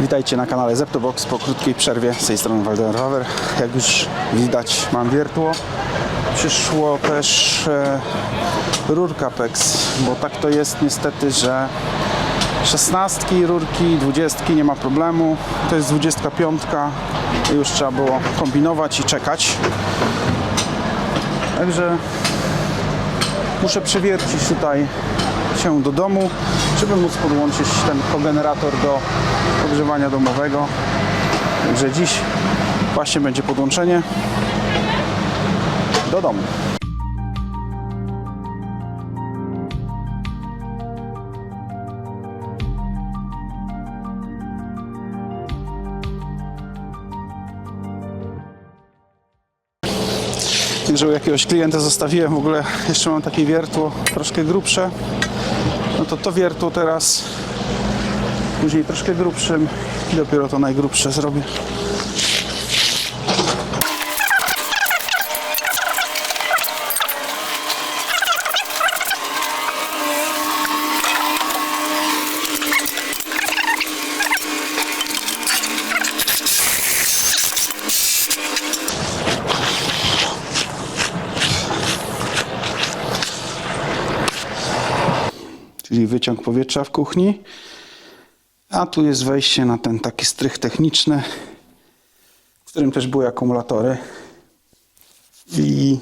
Witajcie na kanale Zeptobox po krótkiej przerwie. Z tej strony Waldemar Wawer. Jak już widać mam wiertło. Przyszło też e, rurka PEX, bo tak to jest niestety, że szesnastki, rurki, dwudziestki nie ma problemu. To jest 25. Już trzeba było kombinować i czekać. Także muszę przewiercić tutaj się do domu, żeby móc podłączyć ten kogenerator do ogrzewania domowego. Także dziś właśnie będzie podłączenie do domu. że u jakiegoś klienta zostawiłem w ogóle jeszcze mam takie wiertło troszkę grubsze no to to wiertło teraz. Później troszkę grubszym. I dopiero to najgrubsze zrobię czyli wyciąg powietrza w kuchni. A tu jest wejście na ten taki strych techniczny, w którym też były akumulatory i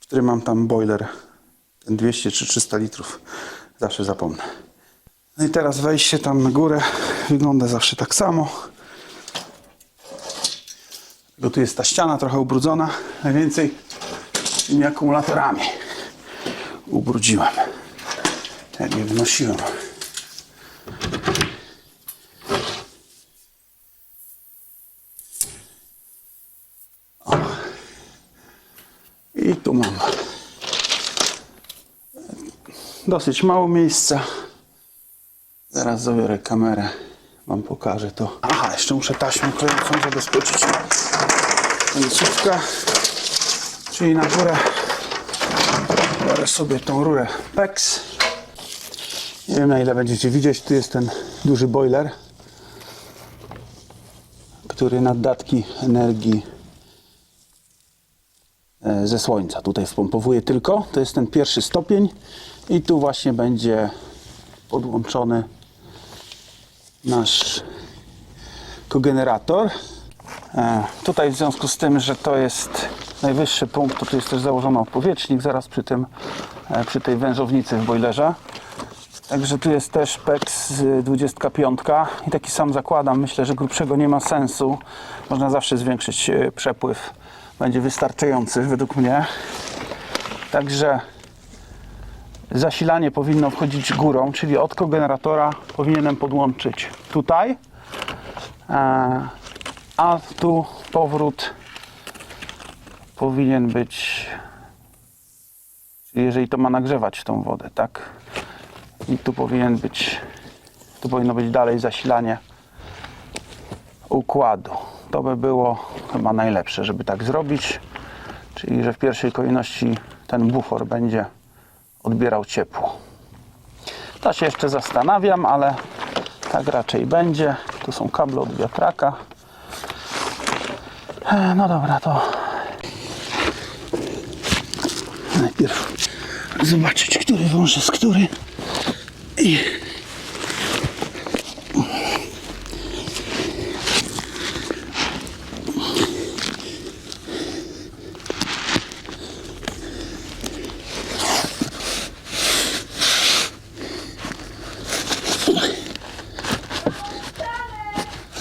w którym mam tam boiler, ten 200 czy 300 litrów, zawsze zapomnę. No i teraz wejście tam na górę wygląda zawsze tak samo. Bo tu jest ta ściana trochę ubrudzona, najwięcej tymi akumulatorami ubrudziłem jak je wnosiłem. O. I tu mam dosyć mało miejsca. Zaraz zabiorę kamerę, wam pokażę to. Aha, jeszcze muszę taśmą klejącą zabezpieczyć końcówkę. Czyli na górę biorę sobie tą rurę PEX. Nie wiem na ile będziecie widzieć, tu jest ten duży boiler, który naddatki energii e, ze słońca tutaj wpompowuje tylko. To jest ten pierwszy stopień i tu właśnie będzie podłączony nasz kogenerator. E, Tutaj w związku z tym, że to jest najwyższy punkt, to tu jest też założony odpowietrznik zaraz przy, tym, e, przy tej wężownicy w boilerze. Także tu jest też PEX 25 i taki sam zakładam. Myślę, że grubszego nie ma sensu. Można zawsze zwiększyć e, przepływ. Będzie wystarczający według mnie. Także zasilanie powinno wchodzić górą, czyli od kogeneratora powinienem podłączyć tutaj. E, A tu powrót powinien być, jeżeli to ma nagrzewać tą wodę, tak? I tu powinien być, tu powinno być dalej zasilanie układu. To by było chyba najlepsze, żeby tak zrobić. Czyli, że w pierwszej kolejności ten bufor będzie odbierał ciepło. To się jeszcze zastanawiam, ale tak raczej będzie. Tu są kable od wiatraka. E, No dobra, to najpierw zobaczyć, który wąż jest który.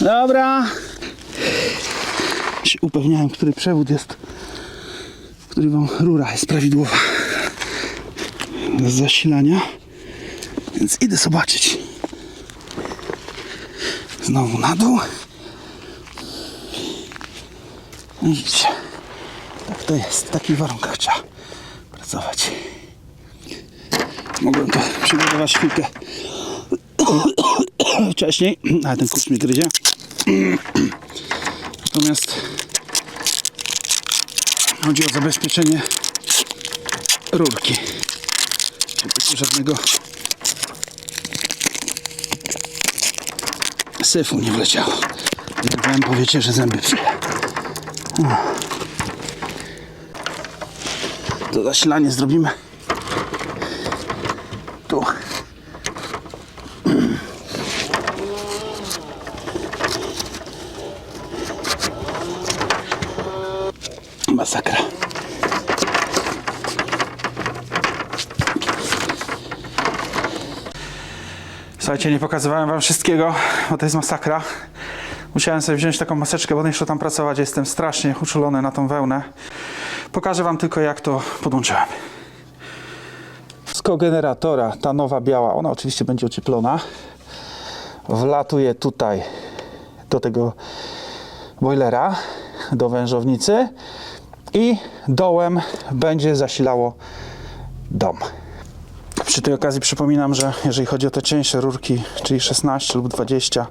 Dobra. Się upewniałem, który przewód jest, w którym rura jest prawidłowa do zasilania. Więc idę zobaczyć. Znowu na dół. Widzicie. Tak to jest. W takich warunkach trzeba pracować. Mogłem to przygotować chwilkę wcześniej, ale ten kurz mnie gryzie. Natomiast chodzi o zabezpieczenie rurki. Żeby tu żadnego Syfu nie wleciało. Zębem powiecie, że zęby przy. To zasilanie zrobimy. Tu. Masakra. Słuchajcie, nie pokazywałem wam wszystkiego, bo to jest masakra. Musiałem sobie wziąć taką maseczkę, bo nie szło tam pracować. Jestem strasznie uczulony na tą wełnę. Pokażę wam tylko, jak to podłączyłem. Z kogeneratora, ta nowa biała, ona oczywiście będzie ocieplona. Wlatuje tutaj do tego boilera, do wężownicy i dołem będzie zasilało dom. Przy tej okazji przypominam, że jeżeli chodzi o te cieńsze rurki, czyli 16 lub 20,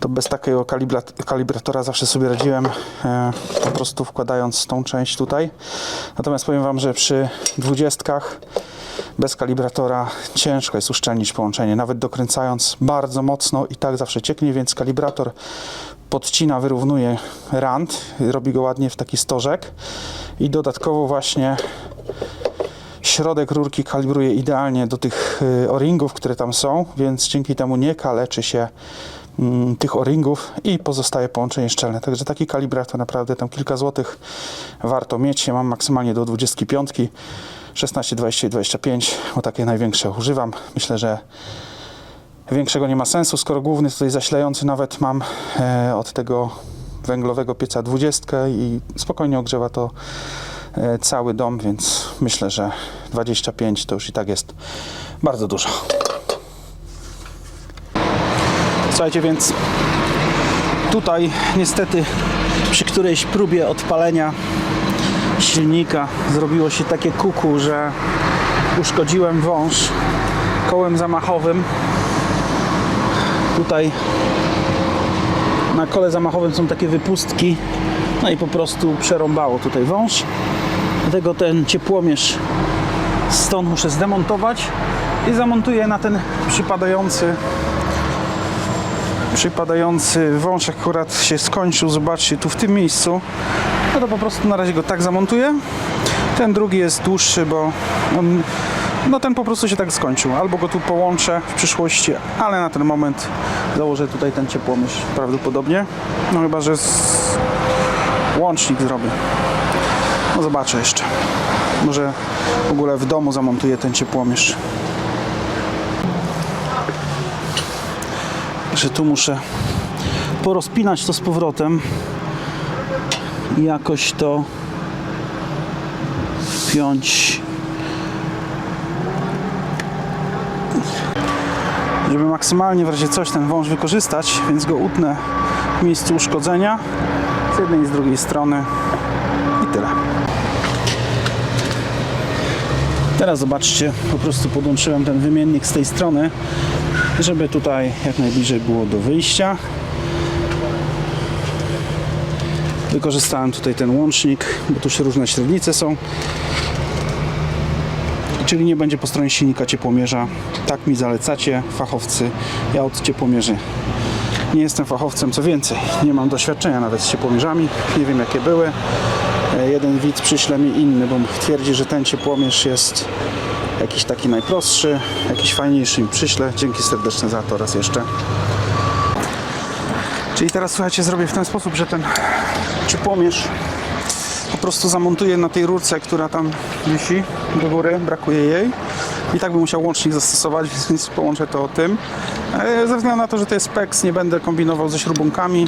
to bez takiego kalibra- kalibratora zawsze sobie radziłem, e, po prostu wkładając tą część tutaj. Natomiast powiem Wam, że przy 20 bez kalibratora ciężko jest uszczelnić połączenie, nawet dokręcając bardzo mocno i tak zawsze cieknie, więc kalibrator podcina, wyrównuje rand, robi go ładnie w taki stożek i dodatkowo właśnie środek rurki kalibruje idealnie do tych y, o-ringów, które tam są, więc dzięki temu nie kaleczy się mm, tych o-ringów i pozostaje połączenie szczelne. Także taki kalibrator naprawdę tam kilka złotych warto mieć. Ja mam maksymalnie do 25, 16, 20 i 25, bo takie największe używam. Myślę, że większego nie ma sensu, skoro główny tutaj zasilający nawet mam e, od tego węglowego pieca 20 i spokojnie ogrzewa to cały dom, więc myślę, że 25 to już i tak jest bardzo dużo. Słuchajcie, więc tutaj niestety przy którejś próbie odpalenia silnika zrobiło się takie kuku, że uszkodziłem wąż kołem zamachowym. Tutaj na kole zamachowym są takie wypustki, no i po prostu przerąbało tutaj wąż. Dlatego ten ciepłomierz stąd muszę zdemontować i zamontuję na ten przypadający przypadający wąż. Akurat się skończył, zobaczcie tu w tym miejscu. No to po prostu na razie go tak zamontuję. Ten drugi jest dłuższy, bo on, no ten po prostu się tak skończył. Albo go tu połączę w przyszłości, ale na ten moment założę tutaj ten ciepłomierz prawdopodobnie. No chyba, że łącznik zrobię zobaczę jeszcze. Może w ogóle w domu zamontuję ten ciepłomierz że tu muszę porozpinać to z powrotem i jakoś to wpiąć. Żeby maksymalnie w razie coś ten wąż wykorzystać więc go utnę w miejscu uszkodzenia z jednej i z drugiej strony. I tyle teraz zobaczcie po prostu podłączyłem ten wymiennik z tej strony żeby tutaj jak najbliżej było do wyjścia. Wykorzystałem tutaj ten łącznik, bo tu się różne średnice są. Czyli nie będzie po stronie silnika ciepłomierza. Tak mi zalecacie, fachowcy. Ja od ciepłomierzy nie jestem fachowcem, co więcej, nie mam doświadczenia nawet z ciepłomierzami. Nie wiem jakie były. E, Jeden widz przyśle mi inny, bo twierdzi, że ten ciepłomierz jest jakiś taki najprostszy, jakiś fajniejszy mi przyślę. Dzięki serdeczne za to raz jeszcze. Czyli teraz słuchajcie, zrobię w ten sposób, że ten ciepłomierz po prostu zamontuję na tej rurce, która tam wisi do góry, brakuje jej. I tak bym musiał łącznik zastosować, więc połączę to tym. E, Ze względu na to, że to jest PEX, nie będę kombinował ze śrubunkami,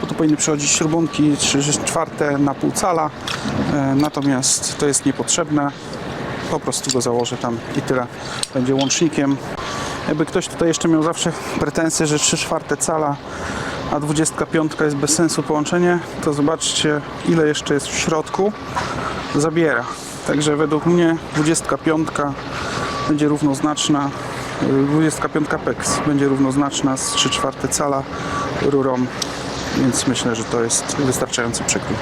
bo tu powinny przychodzić śrubunki 3 czwarte na pół cala. E, Natomiast to jest niepotrzebne po prostu go założę tam i tyle. Będzie łącznikiem. Jakby ktoś tutaj jeszcze miał zawsze pretensje, że 3 czwarte cala, a 25 jest bez sensu połączenie, to zobaczcie ile jeszcze jest w środku. Zabiera. Także według mnie 25 będzie równoznaczna 25 PEX będzie równoznaczna z 3 czwarte cala rurą, więc myślę, że to jest wystarczający przekrój.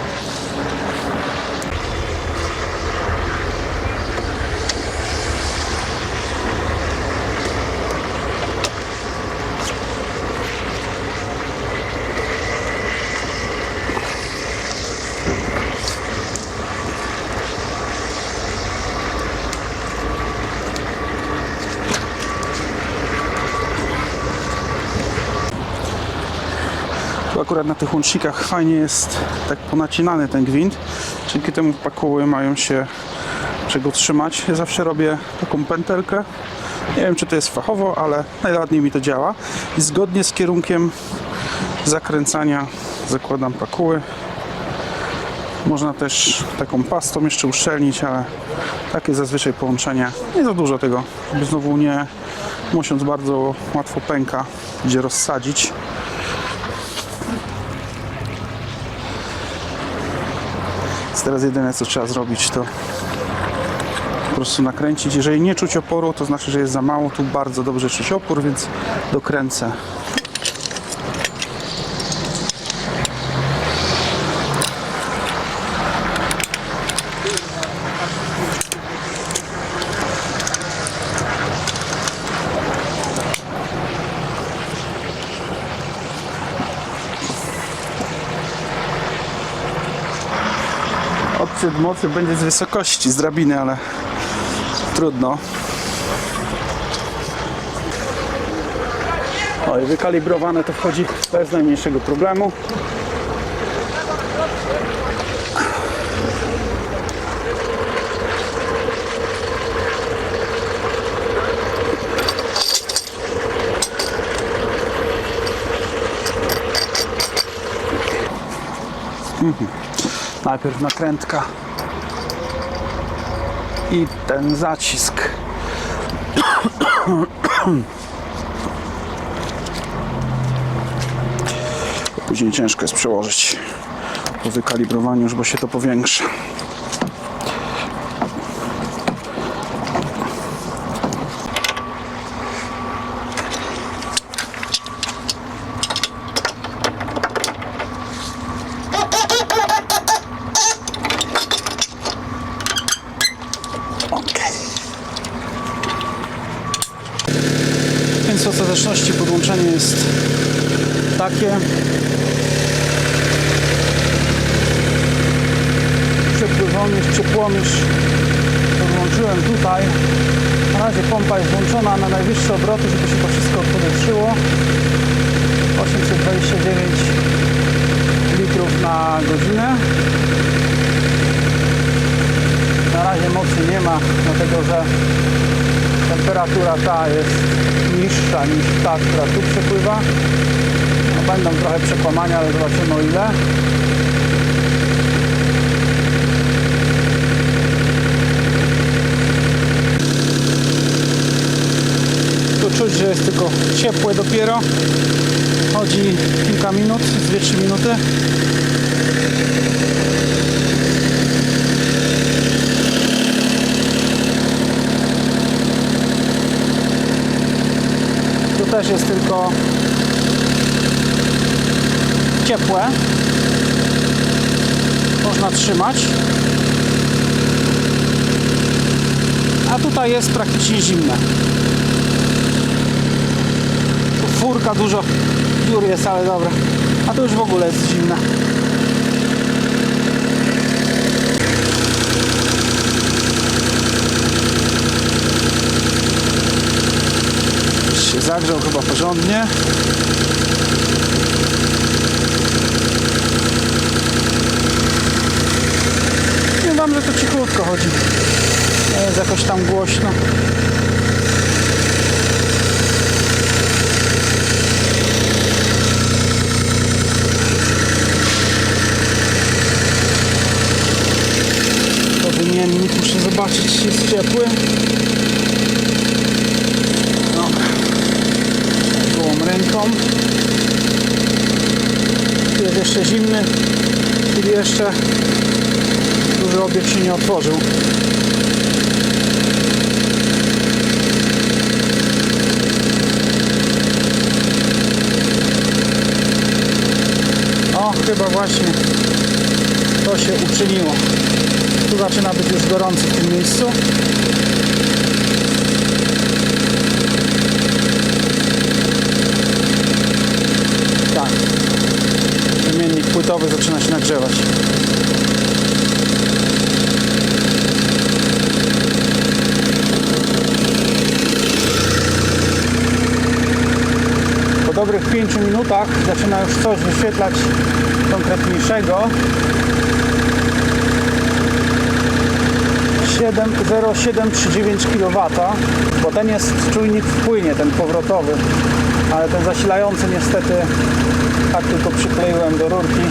Akurat na tych łącznikach fajnie jest tak ponacinany ten gwint. Dzięki temu pakuły mają się czego trzymać. Ja zawsze robię taką pętelkę. Nie wiem, czy to jest fachowo, ale najładniej mi to działa. I zgodnie z kierunkiem zakręcania zakładam pakuły. Można też taką pastą jeszcze uszczelnić, ale takie zazwyczaj połączenie. Nie za dużo tego, żeby znowu nie musiąc bardzo łatwo pęka, gdzie rozsadzić. Teraz jedyne co trzeba zrobić to po prostu nakręcić. Jeżeli nie czuć oporu, to znaczy, że jest za mało. Tu bardzo dobrze czuć opór, więc dokręcę. Odczyt mocy będzie z wysokości, z drabiny, ale trudno. O, i wykalibrowane to wchodzi bez najmniejszego problemu. Najpierw nakrętka i ten zacisk. Później ciężko jest przełożyć po wykalibrowaniu, bo się to powiększa. Okej. Więc w ostateczności podłączenie jest takie. Przepływomierz, ciepłomierz podłączyłem tutaj. Na razie pompa jest włączona na najwyższe obroty, żeby się to wszystko odpowietrzyło. 829 litrów na godzinę. Na razie mocy nie ma, dlatego że temperatura ta jest niższa niż ta, która tu przepływa. No, będą trochę przekłamania, ale zobaczymy o ile. Tu czuć, że jest tylko ciepłe dopiero. Chodzi kilka minut, 2-3 minuty. Też jest tylko ciepłe. Można trzymać. A tutaj jest praktycznie zimne. Tu furka dużo dziur jest, ale dobra. A tu już w ogóle jest zimne. Zagrzał chyba porządnie. Nie wam, że to cichutko chodzi. Nie jest jakoś tam głośno. To wymiennik muszę zobaczyć, czy jest ciepły. Dobra. Tu jest jeszcze zimny, czyli jeszcze duży obieg się nie otworzył. O, chyba właśnie to się uczyniło. Tu zaczyna być już gorąco w tym miejscu. Tak. Płytowy zaczyna się nagrzewać. dobrych 5 minutach zaczyna już coś wyświetlać konkretniejszego. 7, 0,739 kW, bo ten jest czujnik w płynie, ten powrotowy, ale ten zasilający niestety tak tylko przykleiłem do rurki